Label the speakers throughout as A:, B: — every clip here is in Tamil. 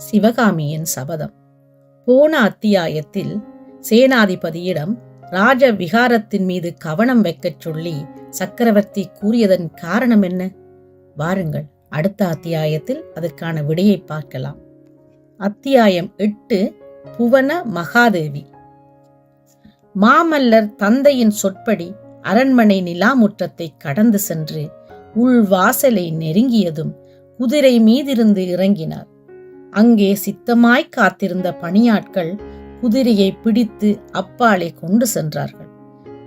A: சிவகாமியின் சபதம். போன அத்தியாயத்தில் சேனாதிபதியிடம் ராஜ விகாரத்தின் மீது கவனம் வைக்கச் சொல்லி சக்கரவர்த்தி கூறியதன் காரணம் என்ன? வாருங்கள் அடுத்த அத்தியாயத்தில் அதற்கான விடையை பார்க்கலாம். அத்தியாயம் எட்டு புவன மகாதேவி. மாமல்லர் தந்தையின் சொற்படி அரண்மனை நிலாமுற்றத்தை கடந்து சென்று உள் வாசலை நெருங்கியதும் குதிரை மீதிருந்து இறங்கினார். அங்கே சித்தமாய் காத்திருந்த பணியாட்கள் குதிரையை பிடித்து அப்பாலே கொண்டு சென்றார்கள்.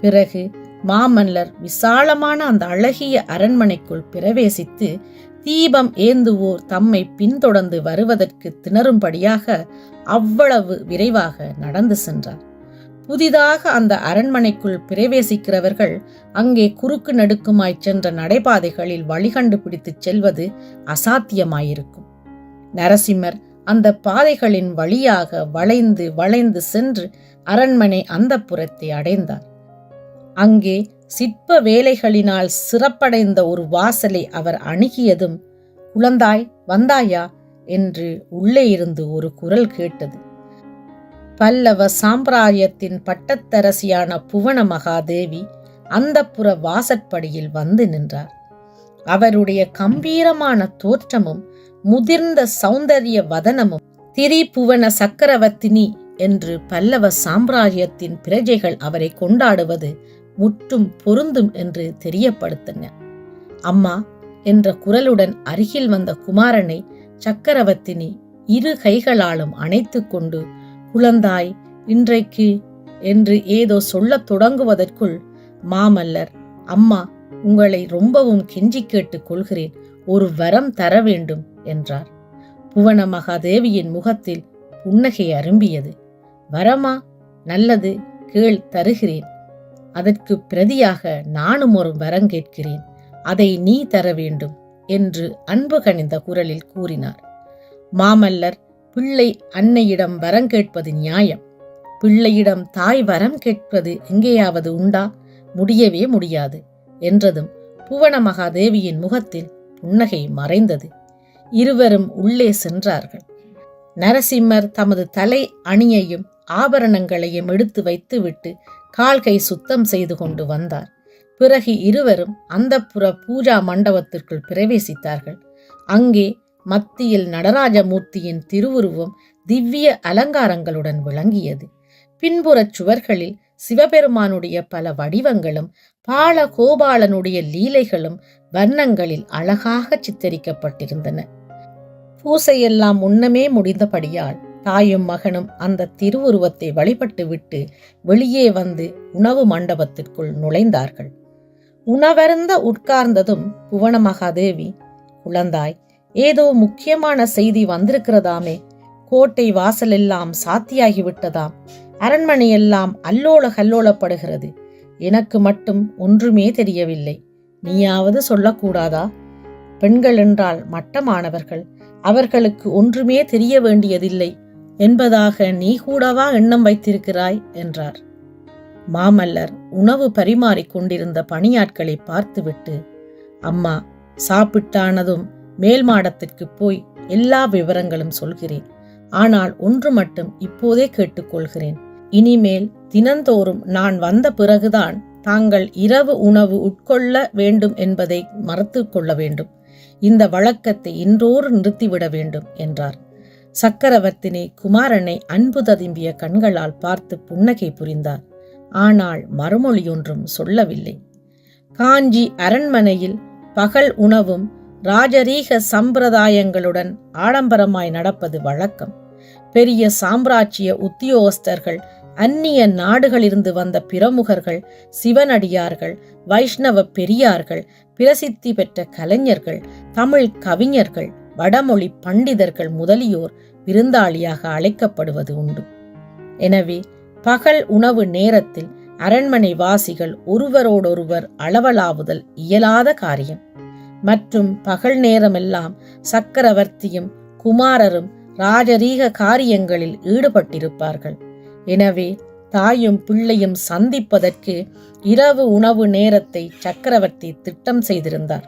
A: பிறகு மாமல்லர் விசாலமான அந்த அழகிய அரண்மனைக்குள் பிரவேசித்து தீபம் ஏந்துவோர் தம்மை பின்தொடர்ந்து வருவதற்கு திணறும்படியாக அவ்வளவு விரைவாக நடந்து சென்றார். புதிதாக அந்த அரண்மனைக்குள் பிரவேசிக்கிறவர்கள் அங்கே குறுக்கு நடுக்குமாய்ச் சென்ற நடைபாதைகளில் வழிகண்டு பிடித்துச் செல்வது அசாத்தியமாயிருக்கும். நரசிம்மர் அந்த பாதைகளின் வழியாக வளைந்து வளைந்து சென்று அரண்மனை அந்த புறத்தை அடைந்தார். அங்கே சிற்ப வேலைகளினால் சிறப்படைந்த ஒரு வாசலை அவர் அணுகியதும் குழந்தாய் வந்தாயா? என்று உள்ளே இருந்து ஒரு குரல் கேட்டது. பல்லவ சாம்பிராயத்தின் பட்டத்தரசியான புவன மகாதேவி அந்த புற வாசற்படியில் வந்து நின்றார். அவருடைய கம்பீரமான தோற்றமும் முதிர்ந்த சௌந்தரிய வதனமும் திரிபுவன சக்கரவர்த்தினி என்று பல்லவ சாம்ராஜ்யத்தின் பிரஜைகள் அவரை கொண்டாடுவது முற்றும் பொருந்தும் என்று தெரியப்படுத்தின. அம்மா என்ற குரலுடன் அருகில் வந்த குமாரனை சக்கரவர்த்தினி இரு கைகளாலும் அணைத்து கொண்டு குழந்தாய் இன்றைக்கு என்று ஏதோ சொல்லத் தொடங்குவதற்குள் மாமல்லர் அம்மா உங்களை ரொம்பவும் கெஞ்சி கேட்டுக் கொள்கிறேன். ஒரு வரம் தர வேண்டும் என்றார். புவன மகாதேவியின் முகத்தில் புன்னகை அரும்பியது. வரமா? நல்லது. கேள் தருகிறேன். அதற்கு பிரதியாக நானும் ஒரு வரம் கேட்கிறேன். அதை நீ தர வேண்டும் என்று அன்பு கனிந்த குரலில் கூறினார். மாமல்லர் பிள்ளை அன்னையிடம் வரம் கேட்பது நியாயம். பிள்ளையிடம் தாய் வரம் கேட்பது எங்கேயாவது உண்டா? முடியவே முடியாது. என்றதும் புவன மகாதேவியின் முகத்தில் புன்னகை மறைந்தது. இருவரும் உள்ளே சென்றார்கள். நரசிம்மர் தமது தலை அணியையும் ஆபரணங்களையும் எடுத்து வைத்துவிட்டு கால்கை சுத்தம் செய்து கொண்டு வந்தார். பிறகு இருவரும் அந்த பூஜா மண்டபத்திற்குள் பிரவேசித்தார்கள். அங்கே மத்தியில் நடராஜமூர்த்தியின் திருவுருவம் திவ்ய அலங்காரங்களுடன் விளங்கியது. பின்புறச் சுவர்களில் சிவபெருமானுடைய பல வடிவங்களும் பால கோபாலனுடைய லீலைகளும் வர்ணங்களில் அழகாக சித்தரிக்கப்பட்டிருந்தன. பூசையெல்லாம் முன்னமே முடிந்தபடியால் தாயும் மகனும் அந்த திருவுருவத்தை வழிபட்டு விட்டு வெளியே வந்து உணவு மண்டபத்திற்குள் நுழைந்தார்கள். உணவருந்த உட்கார்ந்ததும் புவன மகாதேவி குழந்தாய் ஏதோ முக்கியமான செய்தி வந்திருக்கிறதாமே. கோட்டை வாசலெல்லாம் சாத்தியாகிவிட்டதாம். அரண்மனையெல்லாம் அல்லோல கல்லோலப்படுகிறது. எனக்கு மட்டும் ஒன்றுமே தெரியவில்லை. நீயாவது சொல்லக்கூடாதா? பெண்கள் என்றால் மட்டமானவர்கள். அவர்களுக்கு ஒன்றுமே தெரிய வேண்டியதில்லை. என்பதாக நீ கூடவா எண்ணம் வைத்திருக்கிறாய்? என்றார். மாமல்லர் உணவு பரிமாறிக் கொண்டிருந்த பணியாட்களை பார்த்துவிட்டு அம்மா சாப்பிட்டானதும் மேல் மாடத்திற்கு போய் எல்லா விவரங்களும் சொல்கிறேன். ஆனால் ஒன்று மட்டும் இப்போதே கேட்டுக்கொள்கிறேன். இனிமேல் தினந்தோறும் நான் வந்த பிறகுதான் தாங்கள் இரவு உணவு உட்கொள்ள வேண்டும் என்பதை மறுத்து கொள்ள வேண்டும். இந்த வழக்கத்தை இன்றோடு நிறுத்திவிட வேண்டும் என்றார். சக்கரவர்த்தினி குமாரனை அன்பு ததும்பிய கண்களால் பார்த்து புன்னகை புரிந்தார். ஆனால் மறுமொழி ஒன்றும் சொல்லவில்லை. காஞ்சி அரண்மனையில் பகல் உணவும் ராஜரீக சம்பிரதாயங்களுடன் ஆடம்பரமாய் நடப்பது வழக்கம். பெரிய சாம்ராஜ்ய உத்தியோகஸ்தர்கள் அந்நிய நாடுகளிலிருந்து வந்த பிரமுகர்கள் சிவனடியார்கள் வைஷ்ணவ பெரியார்கள் பிரசித்தி பெற்ற கலைஞர்கள் தமிழ் கவிஞர்கள் வடமொழி பண்டிதர்கள் முதலியோர் விருந்தாளியாக அழைக்கப்படுவது உண்டு. எனவே பகல் உணவு நேரத்தில் அரண்மனை வாசிகள் ஒருவரோடொருவர் அளவலாவுதல் இயலாத காரியம். மற்றும் பகல் நேரமெல்லாம் சக்கரவர்த்தியும் குமாரரும் ராஜரீக காரியங்களில் ஈடுபட்டிருப்பார்கள். எனவே தாயும் பிள்ளையும் சந்திப்பதற்கு இரவு உணவு நேரத்தை சக்கரவர்த்தி திட்டம் செய்திருந்தார்.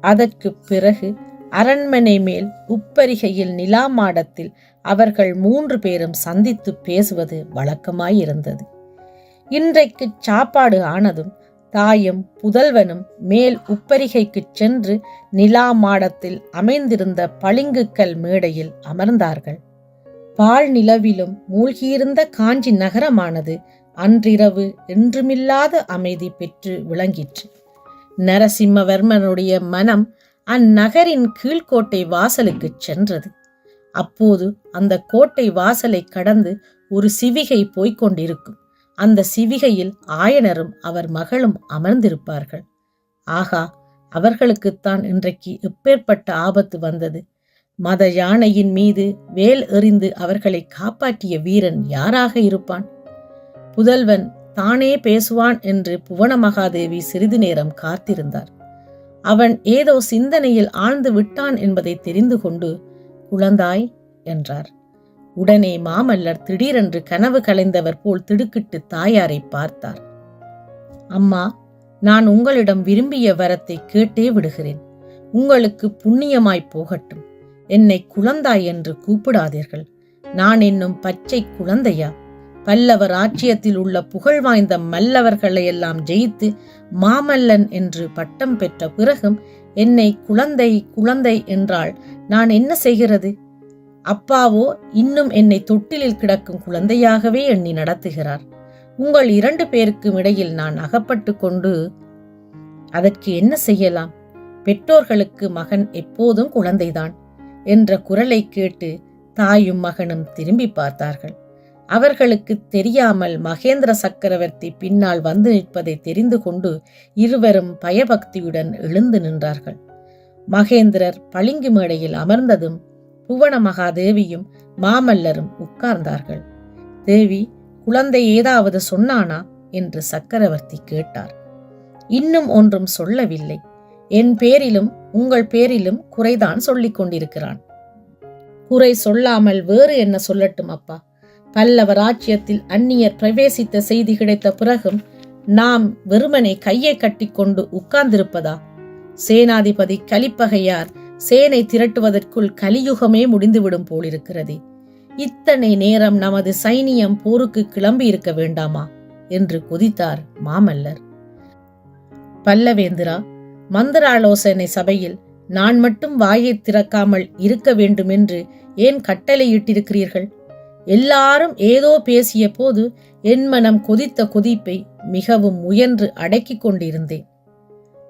A: அதற்கு பிறகு அரண்மனை மேல் உப்பரிகையில் நிலா மாடத்தில் அவர்கள் மூன்று பேரும் சந்தித்து பேசுவது வழக்கமாயிருந்தது. இன்றைக்கு சாப்பாடு ஆனதும் தாயும் புதல்வனும் மேல் உப்பரிகைக்குச் சென்று நிலா மாடத்தில் அமைந்திருந்த பளிங்குக்கல் மேடையில் அமர்ந்தார்கள். பால் நிலவிலும் மூழ்கியிருந்த காஞ்சி நகரமானது அன்றிரவு என்றுமில்லாத அமைதி பெற்று விளங்கிற்று. நரசிம்மவர்மனுடைய மனம் அந்நகரின் கீழ்க்கோட்டை வாசலுக்குச் சென்றது. அப்போது அந்த கோட்டை வாசலை கடந்து ஒரு சிவிகை போய்க் கொண்டிருக்கும். அந்த சிவிகையில் ஆயனரும் அவர் மகளும் அமர்ந்திருப்பார்கள். ஆகா அவர்களுக்குத்தான் இன்றைக்கு எப்பேற்பட்ட ஆபத்து வந்தது. மத யானையின் மீது வேல் எறிந்து அவர்களை காப்பாற்றிய வீரன் யாராக இருப்பான்? புதல்வன் தானே பேசுவான் என்று புவன மகாதேவி சிறிது நேரம் காத்திருந்தார். அவன் ஏதோ சிந்தனையில் ஆழ்ந்து விட்டான் என்பதை தெரிந்து கொண்டு குழந்தாய் என்றார். உடனே மாமல்லர் திடீரென்று கனவு கலைந்தவர் போல் திடுக்கிட்டு தாயாரை பார்த்தார். அம்மா நான் உங்களிடம் விரும்பிய வரத்தை கேட்டே விடுகிறேன். உங்களுக்கு புண்ணியமாய் போகட்டும். என்னை குழந்தாய் என்று கூப்பிடாதீர்கள். நான் என்னும் பச்சை குழந்தையா? பல்லவர் ஆட்சியத்தில் உள்ள புகழ் வாய்ந்த மல்லவர்களையெல்லாம் ஜெயித்து மாமல்லன் என்று பட்டம் பெற்ற பிறகும் என்னை குழந்தை குழந்தை என்றால் நான் என்ன செய்கிறது? அப்பாவோ இன்னும் என்னை தொட்டிலில் கிடக்கும் குழந்தையாகவே எண்ணி நடத்துகிறார். உங்கள் இரண்டு பேருக்கும் இடையில் நான் அகப்பட்டு கொண்டு அதற்கு என்ன செய்யலாம்? பெற்றோர்களுக்கு மகன் எப்போதும் குழந்தைதான் என்ற குரலை கேட்டு தாயும் மகனும் திரும்பி பார்த்தார்கள். அவர்களுக்கு தெரியாமல் மகேந்திர சக்கரவர்த்தி பின்னால் வந்து நிற்பதை தெரிந்து கொண்டு இருவரும் பயபக்தியுடன் எழுந்து நின்றார்கள். மகேந்திரர் பளிங்கு மேடையில் அமர்ந்ததும் புவன மகாதேவியும் மாமல்லரும் உட்கார்ந்தார்கள். தேவி குழந்தை ஏதாவது சொன்னானா? என்று சக்கரவர்த்தி கேட்டார். இன்னும் ஒன்றும் சொல்லவில்லை. என் பேரிலும் உங்கள் பேரிலும் குறைதான் சொல்லிக் கொண்டிருக்கிறான். குறை சொல்லாமல் வேறு என்ன சொல்லட்டும் அப்பா? பல்லவ ராஜ்யத்தில் அந்நியர் பிரவேசித்த செய்தி கிடைத்த பிறகும் நாம் வெறுமனை கையை கட்டிக்கொண்டு உட்கார்ந்திருப்பதா? சேனாதிபதி கலிப்பகையார் சேனை திரட்டுவதற்குள் கலியுகமே முடிந்துவிடும் போலிருக்கிறது. இத்தனை நேரம் நமது சைனியம் போருக்கு கிளம்பி இருக்க வேண்டாமா? என்று கொதித்தார் மாமல்லர். பல்லவேந்திரா மந்திராலோசனை சபையில் நான் மட்டும் வாயை திறக்காமல் இருக்க வேண்டுமென்று ஏன் கட்டளையிட்டிருக்கிறீர்கள்? எல்லாரும் ஏதோ பேசிய போது என் மனம் கொதித்த கொதிப்பை மிகவும் முயன்று அடக்கிக் கொண்டிருந்தேன்.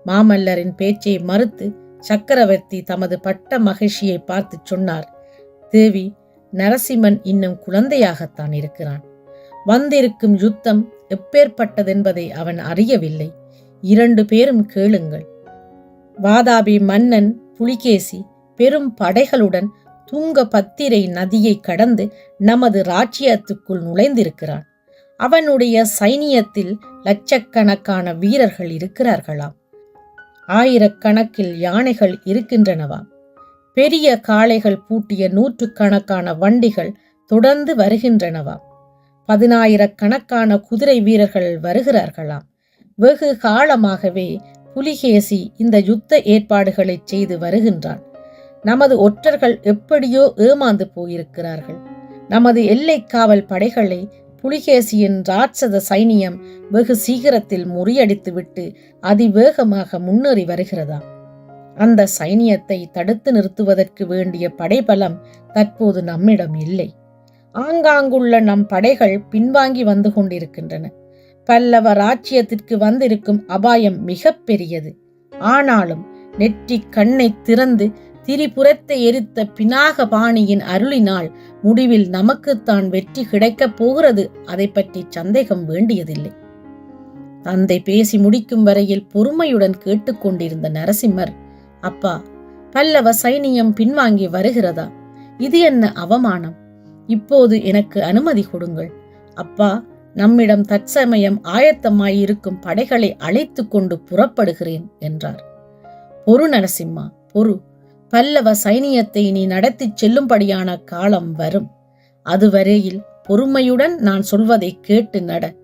A: மாமல்லரின் பேச்சை மறுத்து சக்கரவர்த்தி தமது பட்ட மகிழ்ச்சியை பார்த்து சொன்னார். தேவி நரசிம்மன் இன்னும் குழந்தையாகத்தான் இருக்கிறான். வந்திருக்கும் யுத்தம் எப்பேற்பட்டதென்பதை அவன் அறியவில்லை. இரண்டு பேரும் கேளுங்கள். வாதாபி மன்னன் புலிகேசி பெரும் படைகளுடன் துங்க பத்திரை நதியை கடந்து நமது ராஜ்யத்துக்குள் நுழைந்திருக்கிறான். அவனுடைய சைனியத்தில் லட்சக்கணக்கான வீரர்கள் இருக்கிறார்களாம். ஆயிரக்கணக்கில் யானைகள் இருக்கின்றனவாம் பெரிய காளைகள் பூட்டிய நூற்றுக்கணக்கான வண்டிகள் தொடர்ந்து வருகின்றனவாம் பதினாயிரக்கணக்கான குதிரை வீரர்கள் வருகிறார்களாம் வெகு காலமாகவே புலிகேசி இந்த யுத்த ஏற்பாடுகளை செய்து வருகின்றான். நமது ஒற்றர்கள் எப்படியோ ஏமாந்து போயிருக்கிறார்கள். நமது எல்லை காவல் படைகளை புலிகேசியின் ராட்சத சைனியம் வெகு சீக்கிரத்தில் முறியடித்துவிட்டு அதிவேகமாக முன்னேறி வருகிறதா அந்த சைனியத்தை தடுத்து நிறுத்துவதற்கு வேண்டிய படைபலம் தற்போது நம்மிடம் இல்லை. ஆங்காங்குள்ள நம் படைகள் பின்வாங்கி வந்து கொண்டிருக்கின்றன. பல்லவ ராஜ்யத்திற்கு வந்திருக்கும் அபாயம் மிக பெரியது. ஆனாலும் நெற்றி கண்ணை திறந்து திரிபுரத்தை எரித்த பினாக பாணியின் அருளினால் முடிவில் நமக்குத்தான் வெற்றி கிடைக்கப் போகிறது. அதை பற்றி சந்தேகம் வேண்டியதில்லை. தந்தை பேசி முடிக்கும் வரையில் பொறுமையுடன் கேட்டுக்கொண்டிருந்த நரசிம்மர் அப்பா பல்லவ சைனியம் பின்வாங்கி வருகிறதா? இது என்ன அவமானம்? இப்போது எனக்கு அனுமதி கொடுங்கள். அப்பா நம்மிடம் தற்சமயம் ஆயத்தமாயிருக்கும் படைகளை அழைத்து கொண்டு புறப்படுகிறேன் என்றார். பொறு நரசிம்மா பொறு. பல்லவ சைனியத்தை நீ நடத்திச் செல்லும்படியான காலம் வரும். அதுவரையில் பொறுமையுடன் நான் சொல்வதை கேட்டு நட.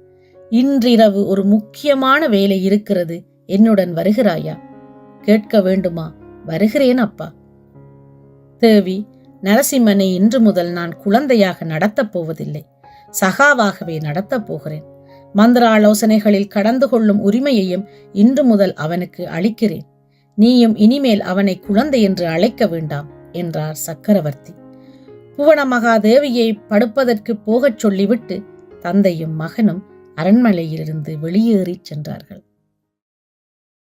A: இன்றிரவு ஒரு முக்கியமான வேலை இருக்கிறது. என்னுடன் வருகிறாயா? கேட்க வேண்டுமா? வருகிறேன் அப்பா. தேவி நரசிம்மனை இன்று முதல் நான் குழந்தையாக நடத்தப் போவதில்லை. சகாவாகவே நடத்தப் போகிறேன். மந்திர ஆலோசனைகளில் கடந்து கொள்ளும் உரிமையையும் இன்று முதல் அவனுக்கு அளிக்கிறேன். நீயும் இனிமேல் அவனை குழந்தை என்று அழைக்க வேண்டாம் என்றார் சக்கரவர்த்தி. புவன மகாதேவியை படுப்பதற்கு போகச் சொல்லிவிட்டு தந்தையும் மகனும் அரண்மனையிலிருந்து வெளியேறிச் சென்றார்கள்.